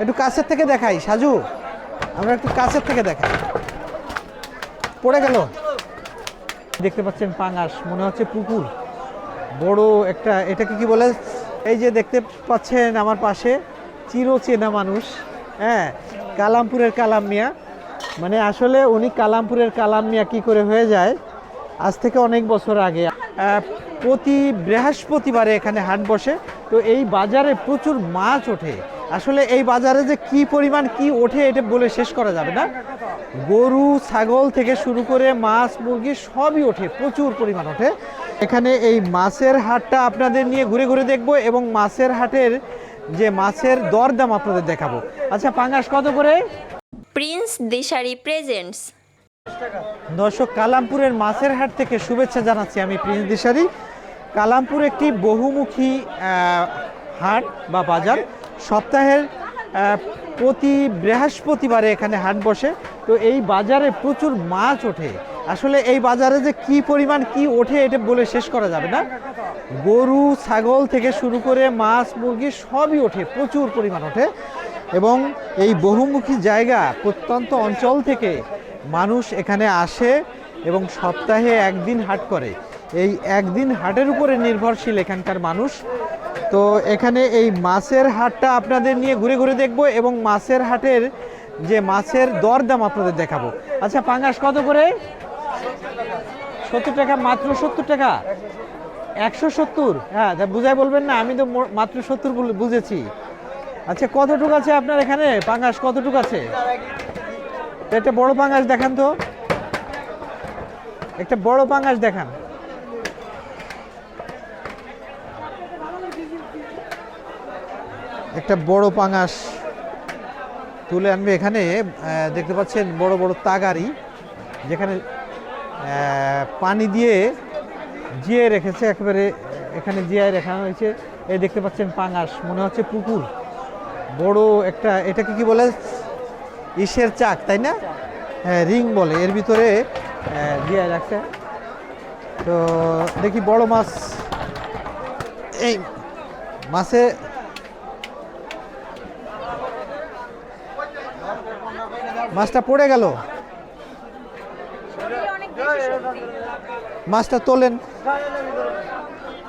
একটু কাছের থেকে দেখাই, সাজু। আমরা একটু কাছের থেকে দেখাই। পড়ে গেল। দেখতে পাচ্ছেন পাঙাশ, মনে হচ্ছে পুকুর। বড় একটা, এটাকে কি বলে? এই যে দেখতে পাচ্ছেন আমার পাশে, চিরচেনা মানুষ। হ্যাঁ কালামপুরের কালাম মিয়া। মানে আসলে উনি কালামপুরের কালাম মিয়া কি করে হয়ে যায়? আজ থেকে অনেক বছর আগে। প্রতি বৃহস্পতিবারে এখানে হাট বসে। তো এই বাজারে প্রচুর মাছ ওঠে। আসলে এই বাজারে যে কি পরিমাণ কি ওঠে এটা বলে শেষ করা যাবে না। গরু ছাগল থেকে শুরু করে মাছ মুরগি সবই ওঠে প্রচুর পরিমাণ ওঠে। এখানে এই মাছের হাটটা আপনাদের নিয়ে ঘুরে ঘুরে দেখব এবং মাছের হাটের যে মাছের দরদাম আপনাদের দেখাবো। আচ্ছা পাঙ্গাস কত করে? Prince Dishari presents. দর্শক কালামপুরের মাছের হাট থেকে শুভেচ্ছা জানাচ্ছি আমি প্রিন্স দিশারি। কালামপুর একটি বহুমুখী হাট বা বাজার। সপ্তাহের প্রতি বৃহস্পতিবারে এখানে হাট বসে। তো এই বাজারে প্রচুর মাছ ওঠে। আসলে এই বাজারে যে কি পরিমাণ কি ওঠে এটা বলে শেষ করা যাবে না। গরু, ছাগল থেকে শুরু করে মাছ, মুরগি সবই ওঠে, প্রচুর পরিমাণ ওঠে। এবং এই বহুমুখী জায়গা প্রত্যন্ত অঞ্চল থেকে মানুষ এখানে আসে এবং সপ্তাহে একদিন হাট করে। এই একদিন হাটের উপরে নির্ভরশীল এখানকার মানুষ। তো এখানে এই মাছের হাটটা আপনাদের নিয়ে ঘুরে ঘুরে দেখব এবং মাছের হাটের যে মাছের দরদাম আপনাদের দেখাবো। আচ্ছা পাঙ্গাস কত করে? সত্তর টাকা, মাত্র সত্তর টাকা? একশো সত্তর? হ্যাঁ বুঝাই বলবেন না, আমি তো মাত্র সত্তর বুঝেছি। আচ্ছা কতটুক আছে আপনার এখানে? পাঙ্গাস কতটুক আছে? একটা বড় পাঙ্গাস দেখান তো। একটা বড় পাঙ্গাস দেখান। একটা বড় পাঙ্গাস তুলে আনবে এখানে। দেখতে পাচ্ছেন বড় বড় তাগারি, যেখানে পানি দিয়ে জিয়ে রেখেছে, একেবারে এখানে জিয়ায় রাখা হয়েছে। এই দেখতে পাচ্ছেন পাঙাশ, মনে হচ্ছে পুকুর। বড় একটা, এটাকে কি বলে? ইসের চাক, তাই না? হ্যাঁ রিং বলে। এর ভিতরে জিয়ায় রাখছে। তো দেখি বড় মাছ, এই মাছে মাছটা পড়ে গেল। মাছটা তোলেন।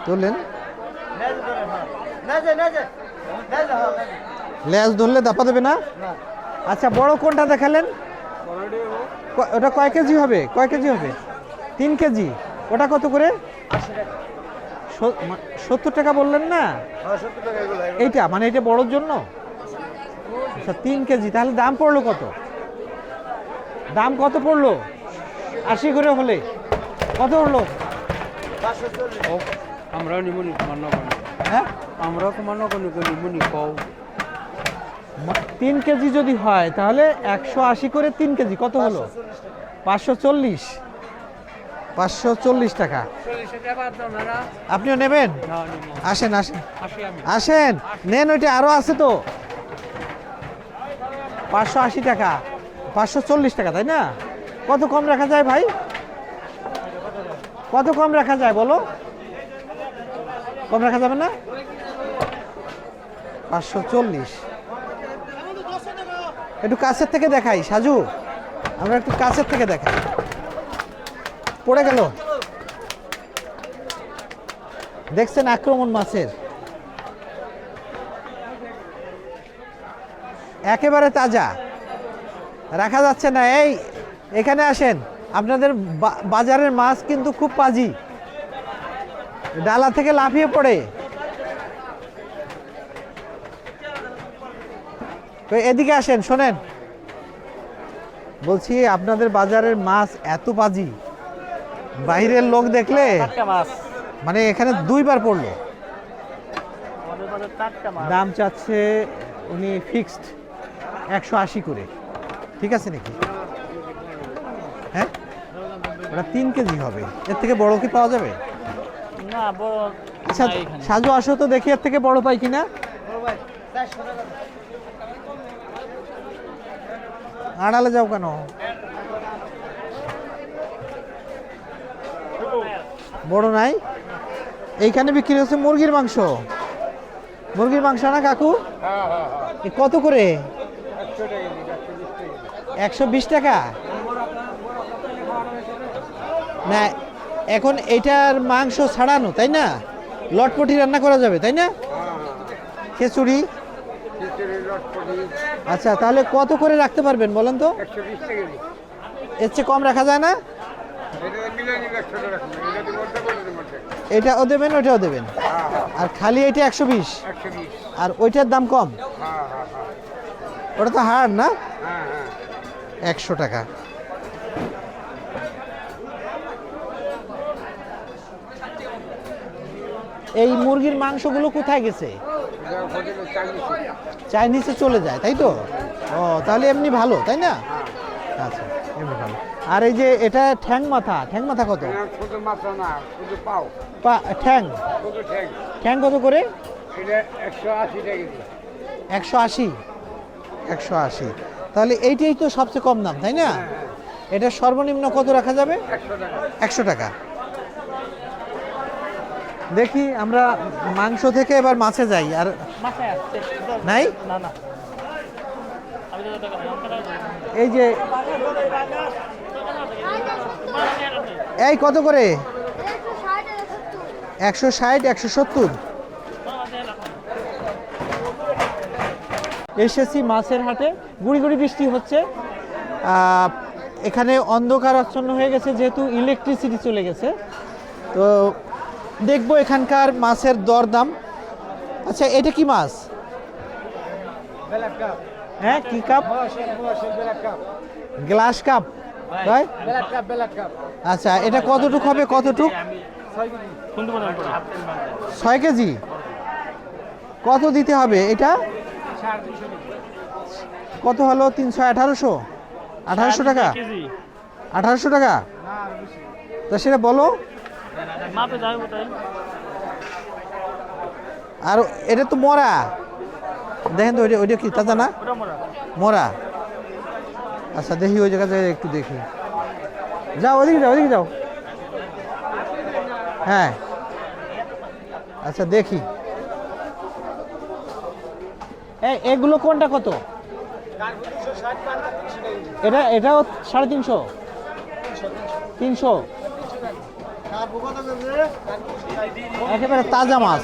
তোলেন। লেজ ধরলে দাপা দেবে না? আচ্ছা বড় কোনটা দেখালেন? ওটা কয় কেজি হবে? কয় কেজি হবে? তিন কেজি। ওটা কত করে? সত্তর টাকা বললেন না? এইটা মানে এটা বড়োর জন্য? আচ্ছা তিন কেজি। তাহলে দাম পড়ল কত? দাম কত পড়ল? আশি করে হলে। কত হলো? আমরাও নিমুনি তোমার নগর হ্যাঁ? আমরাও তোমার নগর নিমুনি কও। তিন কেজি যদি হয় তাহলে একশো আশি করে তিন কেজি কত হলো? পাঁচশো চল্লিশ। পাঁচশো চল্লিশ টাকা। আপনিও নেবেন? আসেন আসেন। আসেন নেন ওইটা আরও আছে তো। পাঁচশো আশি টাকা। পাঁচশো চল্লিশ টাকা, তাই না? কত কম রাখা যায় ভাই? কত কম রাখা যায় বলো? কম রাখা যাবে না? পাঁচশো চল্লিশ। একটু কাছের থেকে দেখাই, সাজু। আমরা একটু কাছের থেকে দেখাই। পড়ে গেল? দেখছেন আক্রমণ মাছের? একেবারে তাজা। রাখা যাচ্ছে না। এই এখানে আসেন। আপনাদের বাজারের মাছ কিন্তু খুব পাজি। ডালা থেকে লাফিয়ে পড়ে। তো এদিকে আসেন শোনেন। বলছি আপনাদের বাজারের মাছ এত পাজি। বাইরের লোক দেখলে মানে এখানে দুইবার পড়ল। দাম চাচ্ছে উনি ফিক্সড একশো আশি করে। ঠিক আছে নাকি? হ্যাঁ? ওটা তিন কেজি হবে। এর থেকে বড় কি পাওয়া যাবে? না বড় আচ্ছা। সাজু আসো তো দেখি এর থেকে বড় পাই কিনা? আড়ালে যাও কেন? বড় নাই? এইখানে বিক্রি হচ্ছে মুরগির মাংস। মুরগির মাংস না কাকু? এ কত করে? একশো বিশ টাকা? না এখন এটার মাংস ছাড়ানো তাই না? লটপটি রান্না করা যাবে তাই না? খিচুড়ি? আচ্ছা তাহলে কত করে রাখতে পারবেন বলেন তো? এর চেয়ে কম রাখা যায় না? এটাও দেবেন ওইটাও দেবেন? আর খালি এটা একশো বিশ? আর ওইটার দাম কম? ওটা তো হাড় না? একশো টাকা। এই মুরগির মাংসগুলো কোথায় গেছে? চাইনিজে চলে যায় তাই তো? ও তাহলে এমনি ভালো তাই না? আচ্ছা এমনি ভালো। আর এই যে এটা ঠ্যাং মাথা ঠ্যাং মাথা কত? ঠ্যাং ঠ্যাং? কত করে? একশো আশি টাকা একশো আশি একশো আশি। তাহলে এইটাই তো সবচেয়ে কম দাম তাই না? এটা সর্বনিম্ন কত রাখা যাবে? একশো টাকা। দেখি আমরা মাংস থেকে এবার মাছে যাই আর নাই? এই যে এই কত করে? একশো ষাট একশো সত্তর। এসেছি মাছের হাটে। গুড়ি গুড়ি বৃষ্টি হচ্ছে। এখানে অন্ধকার আচ্ছন্ন হয়ে গেছে, যেহেতু ইলেকট্রিসিটি চলে গেছে। তো দেখব এখানকার মাছের দরদাম। আচ্ছা এটা কি মাছ? হ্যাঁ কি কাপ? গ্লাস কাপ আচ্ছা এটা কতটুক হবে, কতটুক? ছয় কেজি। কত দিতে হবে এটা? কত হলো? তিনশো আঠারোশো? আঠারোশো টাকা? আঠারোশো টাকা? তা সেটা বলো। আর এটা তো মরা। দেখেন তো ওইটা ওইটা কি? তাজা না? মরা। আচ্ছা দেখি ওই জায়গায় যাই একটু দেখি। যাও ওদিকে যাও ওদিকে যাও। হ্যাঁ। আচ্ছা দেখি। এগুলো কোনটা কত? এটা এটাও সাড়ে তিনশো। তিনশো। একেবারে তাজা মাছ।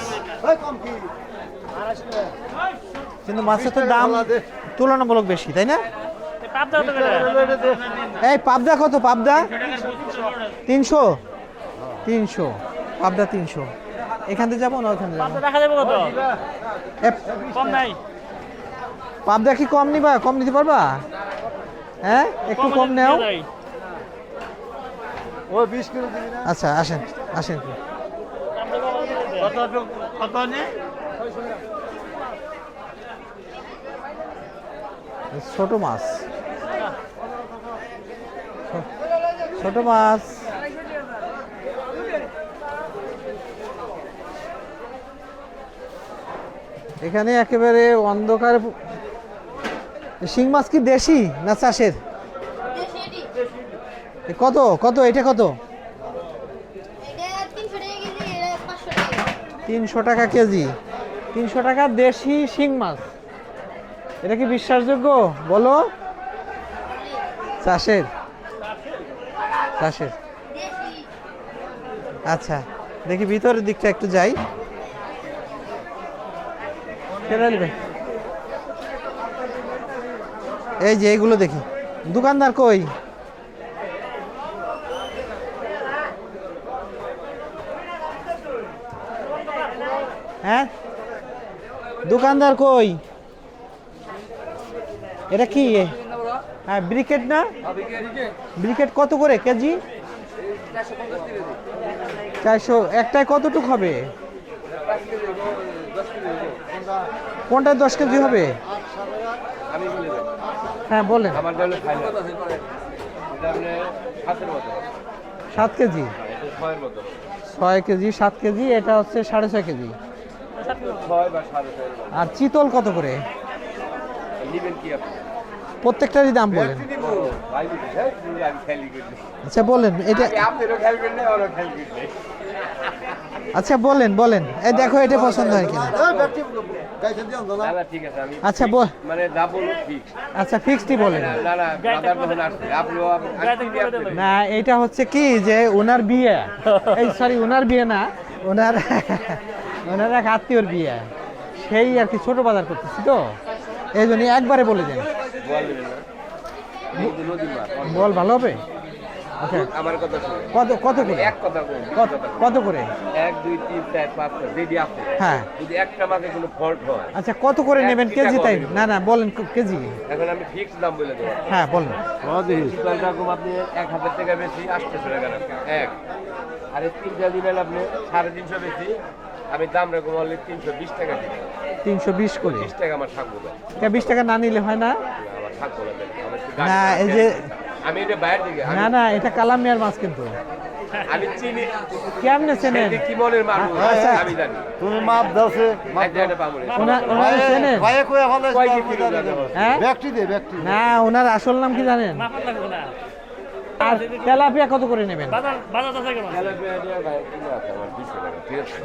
কিন্তু মাছের তো দাম তুলনামূলক বেশি তাই না? এই পাবদা কত পাবদা? তিনশো? তিনশো পাবদা তিনশো। এখান থেকে যাব না ওখানে যাব? দেখা যাবে কত? কম নাই। পাবদা কি কম নিবা? কম নিতে পারবা? হ্যাঁ? একটু কম নেও। আচ্ছা আসেন আসেন। কত কত নে? ছোট মাছ। ছোট মাছ। এখানে একেবারে অন্ধকার শিং মাছ কি দেশি না চাষের? কত? কত? এটা কত? তিনশো টাকা কেজি। তিনশো টাকা দেশি শিং মাছ। এটা কি বিশ্বাসযোগ্য? বলো। চাষের? চাষের। আচ্ছা দেখি ভিতরের দিকটা একটু যাই। নেবে। এই যে এইগুলো দেখি। দোকানদার কই? হ্যাঁ? দোকানদার কই? এটা কি? হ্যাঁ ব্রিকেট না? ব্রিকেট কত করে কেজি? চারশো, একটায় কতটুক হবে? কোনটায় দশ কেজি হবে? হ্যাঁ বলেন। ফাইনাল সাত কেজি? মতো। ছয় কেজি সাত কেজি এটা হচ্ছে সাড়ে ছয় কেজি। আর চিতল কত করে? প্রত্যেকটারই দাম বলেন। হ্যাঁ আচ্ছা বলেন এটা আচ্ছা বলেন বলেন। এই দেখো এটা পছন্দ হয় কিনা? আমি আচ্ছা বল। মানে আচ্ছা ফিক্সডই বলেন। না এটা হচ্ছে কি যে ওনার বিয়ে। এই সরি ওনার বিয়ে না ওনার ওনার এক আত্মীয়র বিয়ে। সেই আর কি ছোট বাজার করতেছি তো। এই জন্য একবারে বলে দেন। বল ভালো হবে? আমার কথা শুনে কত কত করে? এক কথা কত কত করে? এক দুই তিন চার পাঁচ ছয় যেটি আছে হ্যাঁ। যদি একটা মাঝে কোনো ফল্ট হয় আচ্ছা কত করে নেবেন? কেজি তাই? না না বলেন কেজি। এখন আমি ফিক্স দাম বলে দেবো। হ্যাঁ বলেন। রকম আপনি এক হাজার টাকা বেশি আটশোশো টাকা রাখবেন এক। আর এই তিনটা দিলেন আপনি সাড়ে তিনশো বেশি আমি দাম রাখব বললে তিনশো বিশ টাকা দিবেন তিনশো বিশ করে? বিশ টাকা আমার থাকব না। বিশ টাকা না নিলে হয় না? আমার থাকব না এই যে- আমি এটা বাইরের দিকে না না এটা কালামিয়ার মাছ কিন্তু। আমি চিনি। কেমনে চেনেন? কি মানুষ আচ্ছা। আমি জানি। তুমি মাপ দাওছে না। ওনার চেনেন? ওজন? হ্যাঁ? ব্যক্তি দে ব্যক্তি না ওনার আসল নাম কি জানেন? লাগবে না আর তেলাপিয়া কত করে নেবেন?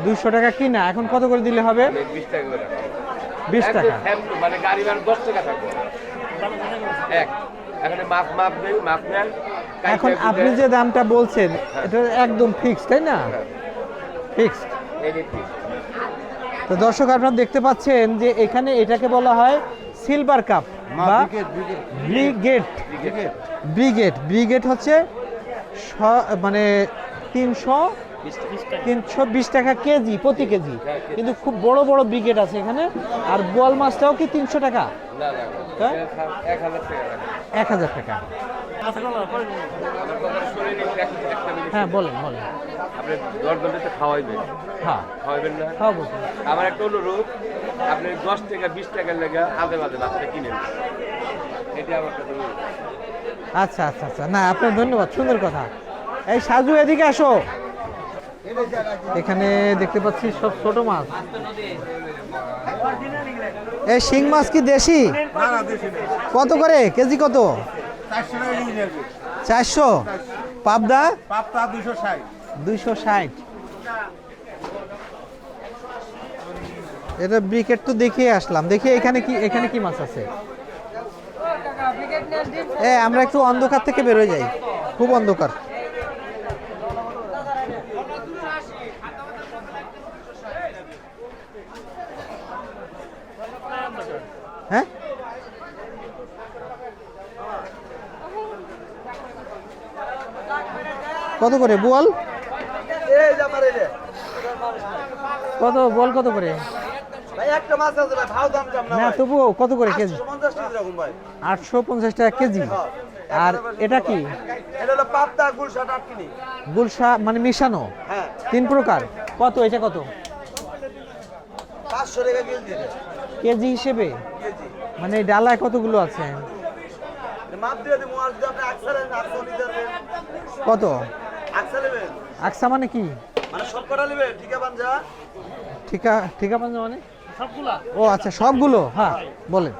200 টাকা, টাকা কিনা এখন কত করে দিলে হবে? আমি 20 টাকা বিশ টাকা। মানে গাড়ি ভাড়া 10 টাকা থাকব। এক। এখানে মাপ মাপ দেই, মাপ নেন। এখন আপনি যে দামটা বলছেন এটা একদম ফিক্সড তাই না? হ্যাঁ, ফিক্সড এই যে ঠিক। তো দর্শক আপনারা দেখতে পাচ্ছেন যে এখানে এটাকে বলা হয় সিলভার কাপ বা ব্রিগেড ব্রিগেড ব্রিগেড হচ্ছে মানে তিনশো তিনশো বিশ টাকা। কেজি প্রতি কেজি। কিন্তু খুব বড় বড় ব্রিগেড আছে এখানে। আর বোয়াল মাছটাও কি তিনশো টাকা। হ্যাঁ? এক হাজার টাকা। হ্যাঁ বলেন বলেন। আপনি খাওয়াইবেন। হ্যাঁ। খাওয়াইবেন না? খাওয়া আমার একটা অনুরোধ আপনি দশ টাকা বিশ টাকার লেগে আধে মাছটা কিনেন। এটা আমার আচ্ছা আচ্ছা আচ্ছা। না আপনার ধন্যবাদ সুন্দর কথা। এই সাজু এদিকে আসো। এখানে দেখতে পাচ্ছি সব ছোট মাছ। এই শিং মাছ কি দেশি? কত করে? কেজি কত? চারশো। পাবদা? দুশো দুইশো ষাট। এটা ব্রিকেট তো দেখিয়ে আসলাম। দেখি এখানে কি এখানে কি মাছ আছে? এ, আমরা একটু অন্ধকার থেকে বেরোয় যাই। খুব অন্ধকার। হ্যাঁ? কত করে বল কত বল কত করে? না তবুও কত করে কেজি? আটশো পঞ্চাশ টাকা কেজি। আর এটা কি? গুলশা মানে মিশানো? হ্যাঁ তিন প্রকার। কত এটা কত? কেজি হিসেবে? মানে এই ডালায় কতগুলো আছে? কত? আকসা মানে কি? মানে ঠিক ঠিকা পাঞ্জা মানে? ও আচ্ছা সবগুলো? হ্যাঁ বলেন।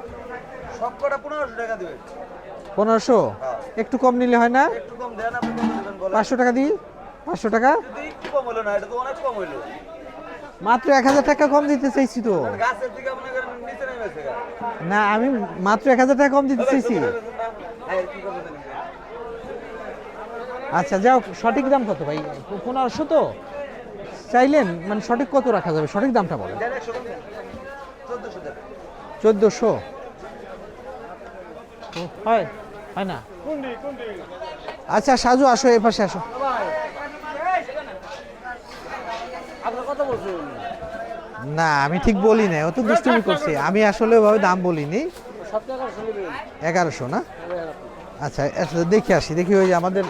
পনেরোশো টাকা দেবেন। পনেরোশো? একটু কম নিলে হয় না? একটু কম দেন আপনি কত দেবেন বলেন। পাঁচশো টাকা দিই? পাঁচশো টাকা? কিন্তু একটু কম হলো না এটা তো অনেক কম হলো মাত্র এক হাজার টাকা কম দিতে চাইছি তো। গাছের দিকে আপনার নিচে নেমেছে গা। না, আমি মাত্র এক হাজার টাকা কম দিতে চাইছি। আচ্ছা যাও সঠিক দাম কত ভাই? পনেরোশো তো? চাইলেন মানে সঠিক কত রাখা যাবে? সঠিক দামটা বলেন। চোদ্দোশো। হয় হয় না? আচ্ছা সাজু, আসো, এ পাশে আসো। না আমি ঠিক বলি না ও তো দুষ্টুমি করছি। আমি আসলে ওভাবে দাম বলিনি। এগারোশো না? আচ্ছা আচ্ছা, দেখি আসি দেখি ওই যে আমাদের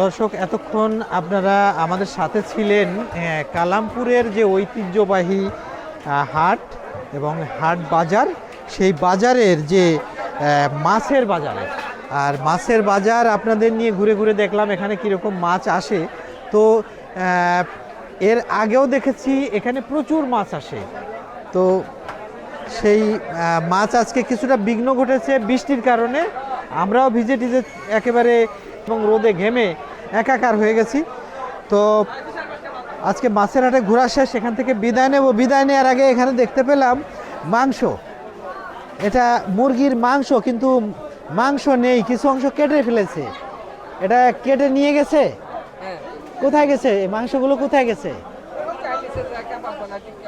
দর্শক এতক্ষণ আপনারা আমাদের সাথে ছিলেন কালামপুরের যে ঐতিহ্যবাহী হাট এবং হাট বাজার সেই বাজারের যে মাছের বাজারে। আর মাছের বাজার আপনাদের নিয়ে ঘুরে ঘুরে দেখলাম এখানে কীরকম মাছ আসে। তো এর আগেও দেখেছি এখানে প্রচুর মাছ আসে। তো, সেই মাছ আজকে কিছুটা বিঘ্ন ঘটেছে বৃষ্টির কারণে। আমরাও ভিজে টিজে একেবারে এবং রোদে ঘেমে একাকার হয়ে গেছি। তো, আজকে মাছের হাটে ঘোরা শেষ সেখান থেকে বিদায় নেব। বিদায় নেওয়ার আগে এখানে দেখতে পেলাম মাংস। এটা মুরগির মাংস, কিন্তু মাংস নেই কিছু অংশ কেটে ফেলেছে। এটা কেটে নিয়ে গেছে? কোথায় গেছে? মাংসগুলো কোথায় গেছে?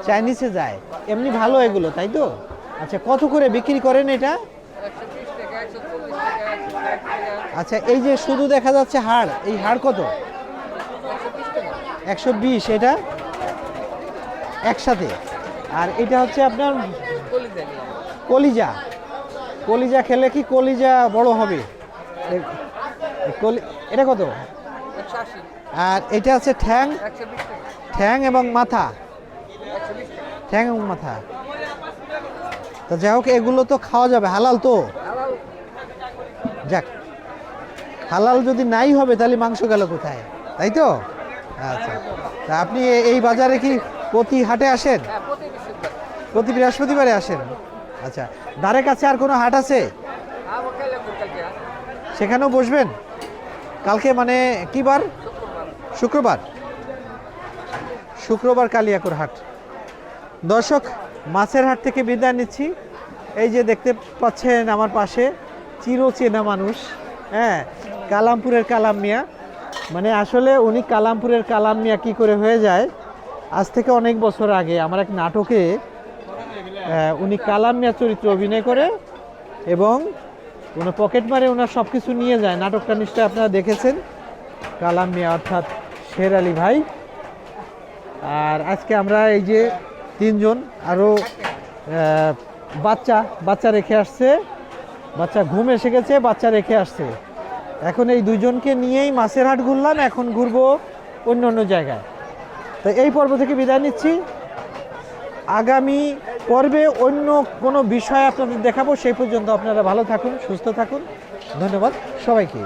চাইনিজে যায়। এমনি ভালো এগুলো তাই তো? আচ্ছা কত করে বিক্রি করেন এটা? আচ্ছা এই যে শুধু দেখা যাচ্ছে হাড় এই হাড় কত? একশো বিশ এটা? একসাথে। আর এটা হচ্ছে আপনার কলিজা। কলিজা খেলে কি কলিজা বড় হবে? কলি- এটা কত? আর এটা আছে ঠ্যাং? ঠ্যাং এবং মাথা? ঠ্যাং এবং মাথা। তো যাই হোক এগুলো তো খাওয়া যাবে। হালাল তো? যাক। হালাল যদি নাই হবে তাহলে মাংস গেল কোথায়? তাই তো? আচ্ছা। তা আপনি এই বাজারে কি প্রতি হাটে আসেন? প্রতি বৃহস্পতিবারে আসেন? আচ্ছা দ্বারের কাছে আর কোনো হাট আছে? সেখানেও বসবেন? কালকে মানে কি বার? শুক্রবার? শুক্রবার কালিয়াকুর হাট। দর্শক মাছের হাট থেকে বিদায় নিচ্ছি। এই যে দেখতে পাচ্ছেন আমার পাশে চিরচেনা মানুষ হ্যাঁ কালামপুরের কালাম মিয়া। মানে আসলে উনি কালামপুরের কালাম মিয়া কী করে হয়ে যায়? আজ থেকে অনেক বছর আগে আমার এক নাটকে উনি কালাম মিয়া চরিত্র অভিনয় করে এবং উনি পকেট মারে ওনার সব কিছু নিয়ে যায়। নাটকটা নিশ্চয়ই আপনারা দেখেছেন। কালাম মিয়া অর্থাৎ শের আলী ভাই। আর আজকে আমরা এই যে তিনজন আরও বাচ্চা বাচ্চা রেখে আসছে। বাচ্চা ঘুম এসে গেছে, বাচ্চা রেখে আসছে। এখন এই দুজনকে নিয়েই মাছের হাট ঘুরলাম, এখন ঘুরবো অন্য অন্য জায়গায়। তো এই পর্ব থেকে বিদায় নিচ্ছি। আগামী পর্বে অন্য কোনো বিষয় আপনাদের দেখাবো, সেই পর্যন্ত আপনারা ভালো থাকুন, সুস্থ থাকুন। ধন্যবাদ সবাইকে।